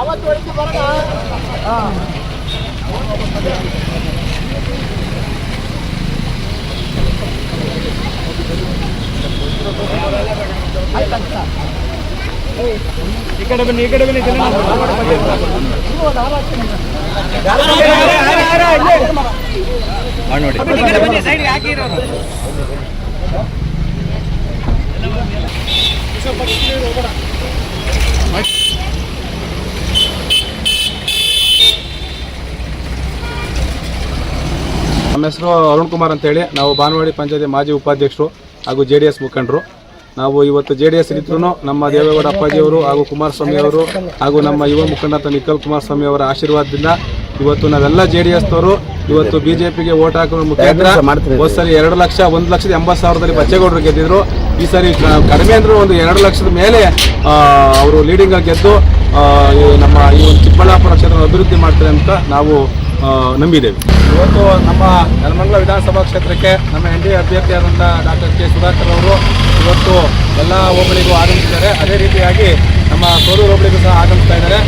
ಅವತ್ತು ಬರೋಣ ಈ ಕಡೆ ಬನ್ನಿ ಈ ಕಡೆ ಬನ್ನಿ ನೋಡಿ ಸೈಡ್ಗೆ ಹಾಕಿರೋದು ನಮ್ಮ ಹೆಸರು ಅರುಣ್ ಕುಮಾರ್ ಅಂತೇಳಿ. ನಾವು ಭಾನುವಾಡಿ ಪಂಚಾಯತಿ ಮಾಜಿ ಉಪಾಧ್ಯಕ್ಷರು ಹಾಗೂ ಜೆ ಡಿ ಎಸ್ ಮುಖಂಡರು. ನಾವು ಇವತ್ತು ಜೆ ಡಿ ಎಸ್ ಇದ್ರೂ ನಮ್ಮ ದೇವೇಗೌಡ ಅಪ್ಪಾಜಿಯವರು ಹಾಗೂ ಕುಮಾರಸ್ವಾಮಿ ಅವರು ಹಾಗೂ ನಮ್ಮ ಯುವ ಮುಖಂಡ ನಿಖಲ್ ಕುಮಾರಸ್ವಾಮಿ ಅವರ ಆಶೀರ್ವಾದದಿಂದ ಇವತ್ತು ನಾವೆಲ್ಲ ಜೆ ಡಿ ಎಸ್ನವರು ಇವತ್ತು ಬಿಜೆಪಿಗೆ ಓಟ್ ಹಾಕೋ ಮುಖಾಂತರ ಹೋದ್ ಸರಿ ಎರಡು ಲಕ್ಷ ಒಂದು ಲಕ್ಷದ ಎಂಬತ್ತು ಸಾವಿರದಲ್ಲಿ ಬಚ್ಚೇಗೌಡರು ಗೆದ್ದಿದ್ರು. ಈ ಸರಿ ಕಡಿಮೆ ಅಂದ್ರೆ ಒಂದು ಎರಡು ಲಕ್ಷದ ಮೇಲೆ ಅವರು ಲೀಡಿಂಗ್ ಆಗಿ ಗೆದ್ದು ನಮ್ಮ ಈ ಒಂದು ಚಿಕ್ಕಬಳ್ಳಾಪುರ ಕ್ಷೇತ್ರ ಅಭಿವೃದ್ಧಿ ಮಾಡ್ತಾರೆ ಅಂತ ನಾವು ನಂಬಿದ್ದೇವೆ. ಇವತ್ತು ನಮ್ಮ ನೆಲಮಂಗಲ ವಿಧಾನಸಭಾ ಕ್ಷೇತ್ರಕ್ಕೆ ನಮ್ಮ ಎನ್ ಡಿ ಅಭ್ಯರ್ಥಿಯಾದಂಥ ಡಾಕ್ಟರ್ ಕೆ. ಸುಧಾಕರ್ ಅವರು ಇವತ್ತು ಎಲ್ಲ ಹೋಬಳಿಗೂ ಆಗಮಿಸಿದ್ದಾರೆ. ಅದೇ ರೀತಿಯಾಗಿ ನಮ್ಮ ಸೋಲೂರು ಹೋಬಳಿಗೂ ಸಹ ಆಗಮಿಸ್ತಾ ಇದ್ದಾರೆ.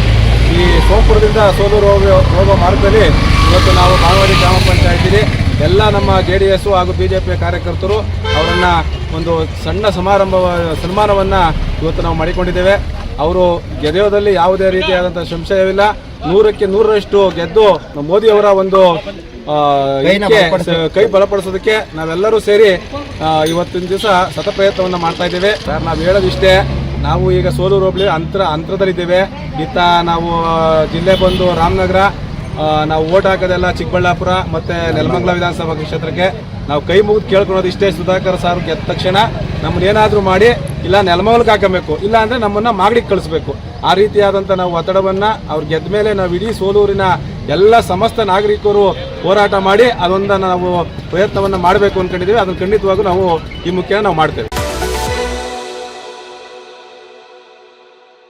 ಈ ಸೋಂಪುರದಿಂದ ಸೋಲೂರು ಹೋಗುವ ಹೋಗುವ ಮಾರ್ಗದಲ್ಲಿ ಇವತ್ತು ನಾವು ಬಾಣವಾಡಿ ಗ್ರಾಮ ಪಂಚಾಯತಿಲಿ ಎಲ್ಲ ನಮ್ಮ ಜೆ ಡಿ ಎಸ್ ಹಾಗೂ ಬಿ ಜೆ ಪಿ ಕಾರ್ಯಕರ್ತರು ಅವರನ್ನು ಒಂದು ಸಣ್ಣ ಸಮಾರಂಭ, ಸನ್ಮಾನವನ್ನು ಇವತ್ತು ನಾವು ಮಾಡಿಕೊಂಡಿದ್ದೇವೆ. ಅವರು ಗೆದೆಯೋದಲ್ಲಿ ಯಾವುದೇ ರೀತಿಯಾದಂಥ ಸಂಶಯವಿಲ್ಲ. ನೂರಕ್ಕೆ ನೂರರಷ್ಟು ಗೆದ್ದು ಮೋದಿಯವರ ಒಂದು ಆ, ಇದಕ್ಕೆ ಕೈ ಬಲಪಡಿಸೋದಕ್ಕೆ ನಾವೆಲ್ಲರೂ ಸೇರಿ ಇವತ್ತಿನ ದಿವಸ ಸತ ಪ್ರಯತ್ನವನ್ನು ಮಾಡ್ತಾ ಇದ್ದೇವೆ. ಸರ್ ನಾವು ಹೇಳೋದಿಷ್ಟೇ ನಾವು ಈಗ ಸೋಲೂರು ಹೋಬಳಿ ಅಂತರ ಅಂತರದಲ್ಲಿದ್ದೇವೆ ಇತ್ತ ನಾವು ಜಿಲ್ಲೆ ಬಂದು ರಾಮನಗರ ನಾವು ಓಟ್ ಹಾಕೋದೆಲ್ಲ ಚಿಕ್ಕಬಳ್ಳಾಪುರ ಮತ್ತೆ ನೆಲಮಂಗಲ ವಿಧಾನಸಭಾ ಕ್ಷೇತ್ರಕ್ಕೆ. ನಾವು ಕೈ ಮುಗಿದು ಕೇಳ್ಕೊಳೋದು ಇಷ್ಟೇ ಸುಧಾಕರ್ ಸಾರ್ ಗೆದ್ದ ತಕ್ಷಣ ನಮ್ಮನ್ನೇನಾದರೂ ಮಾಡಿ ಇಲ್ಲ ನೆಲಮಂಗಲಕ್ಕೆ ಹಾಕಬೇಕು ಇಲ್ಲ ಅಂದ್ರೆ ನಮ್ಮನ್ನ ಮಾಗಡಿಗೆ ಕಳಿಸ್ಬೇಕು. ಆ ರೀತಿಯಾದಂಥ ನಾವು ಒತ್ತಡವನ್ನು ಅವ್ರು ಗೆದ್ದ ಮೇಲೆ ನಾವು ಇಡೀ ಸೋಲೂರಿನ ಎಲ್ಲ ಸಮಸ್ತ ನಾಗರಿಕರು ಹೋರಾಟ ಮಾಡಿ ಅದೊಂದನ್ನು ನಾವು ಪ್ರಯತ್ನವನ್ನು ಮಾಡಬೇಕು ಅಂದ್ಕೊಂಡಿದ್ದೀವಿ ಅದನ್ನು ಖಂಡಿತವಾಗೂ ನಾವು ಈ ಮುಖ್ಯ ನಾವು ಮಾಡ್ತೇವೆ.